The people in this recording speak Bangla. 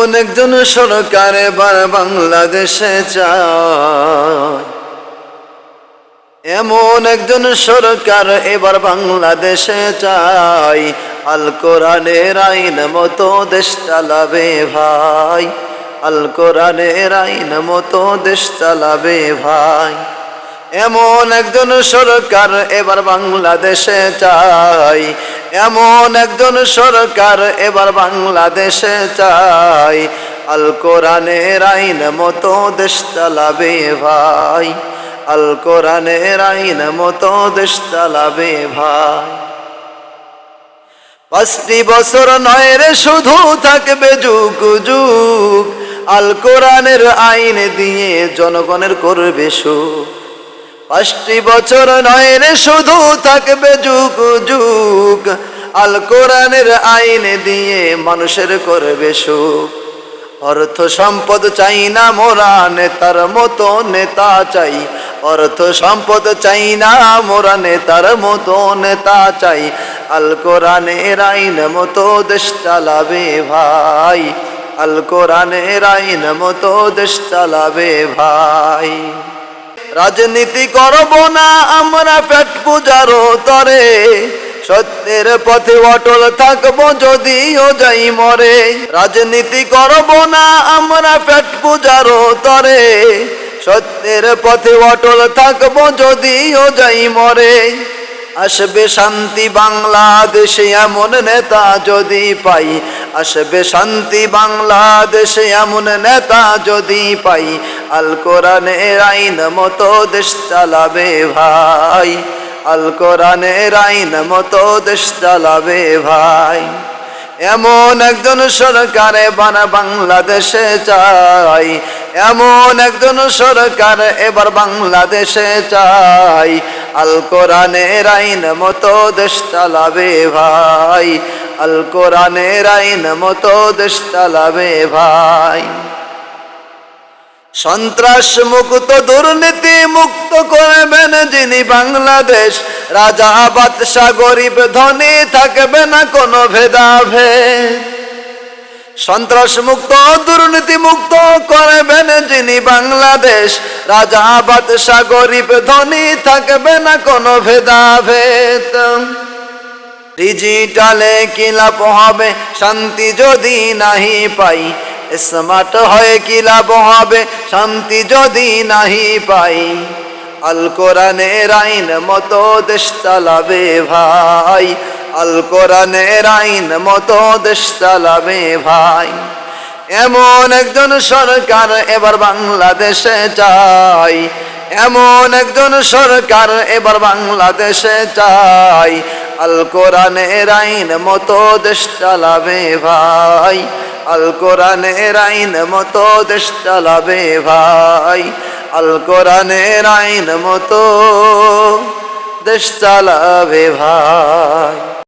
এমন একজন সরকার এবার বাংলাদেশে চায় এমন একজন সরকার এবার বাংলাদেশে চাই আল কোরআনের আইন মতো দেশ চালাবে ভাই। আল কোরআনের আইন মতো দেশ চালাবে ভাই। এমন একজন সরকার এবার বাংলাদেশে চাই। এমন একজন সরকার এবার বাংলাদেশে চাই। আল কোরআনের আইন মতো দেশ চালাবে ভাই। আল কোরআনের আইন মতো দেশ চালাবে ভাই। পাঁচটি বছর নয় রে, শুধু থাকবে যুগ যুগ। আল কোরআনের আইন দিয়ে জনগণের করবে সুখ। পাঁচটি বছর নয় রে শুধু থাকবে যুগ যুগ। আল কোরআনের আইন দিয়ে মানুষের করবে সুখ। অর্থ সম্পদ চাই না মোরা নেতার মতো নেতা চাই। অর্থ সম্পদ চাই না মোরা নেতার মতো নেতা চাই। আল কোরআনের আইন মতো দেশ চালাবে ভাই। আল কোরআনের আইন মতো দেশ চালাবে ভাই। রাজনীতি করব না, আমরা পেট পূজারও তরে। সত্যের পথে অটল থাকব যদিও যাই মরে। রাজনীতি করব না, আমরা পেট পূজারও তরে। সত্যের পথে অটল থাকব যদিও যাই মরে। আসবে শান্তি বাংলাদেশে এমন নেতা যদি পাই আসবে শান্তি বাংলাদেশে, এমন নেতা যদি পাই, আল কোরআনের আইন মতো দেশ চালাবে ভাই। আল কোরআনের আইন মতো দেশ চালাবে ভাই। এমন একজন সরকারে বানা বাংলাদেশে চাই, এমন একজন সরকার এবার বাংলাদেশে চাই, আল কোরআনের আইন মতো দেশ চালাবে ভাই। আল কোরআনের আইন মতো দেশ চালাবে ভাই। সন্ত্রাস মুক্ত, দুর্নীতি মুক্ত করবেন যিনি বাংলাদেশ। রাজা বাদশাহ গরিব, ধনী থাকবে না কোনো ভেদাভেদ। সন্ত্রাস মুক্ত, দুর্নীতি মুক্ত করবেন যিনি বাংলাদেশ। রাজা বাদশাহ গরিব, ধনী থাকবে না কোনো ভেদাভেদ। ডিজিটালে কি লাভ হবে, শান্তি যদি নাহি পাই। স্মার্ট হয়ে কি লাভ হবে, শান্তি যদি নাহি পাই। আল কোরআনের আইন মতো দেশ চালাবে ভাই। আল কোরআনের আইন মতো দেশ চালাবে ভাই। এমন একজন সরকার এবার বাংলাদেশে চাই। এমন একজন সরকার এবার বাংলাদেশে চাই। আল কোরআনের আইন মতো দেশ চালাবে ভাই। আল কোরআনের আইন মতো দেশ চালাবে ভাই। আল কোরআনের আইন মতো দেশ চালাবে ভাই।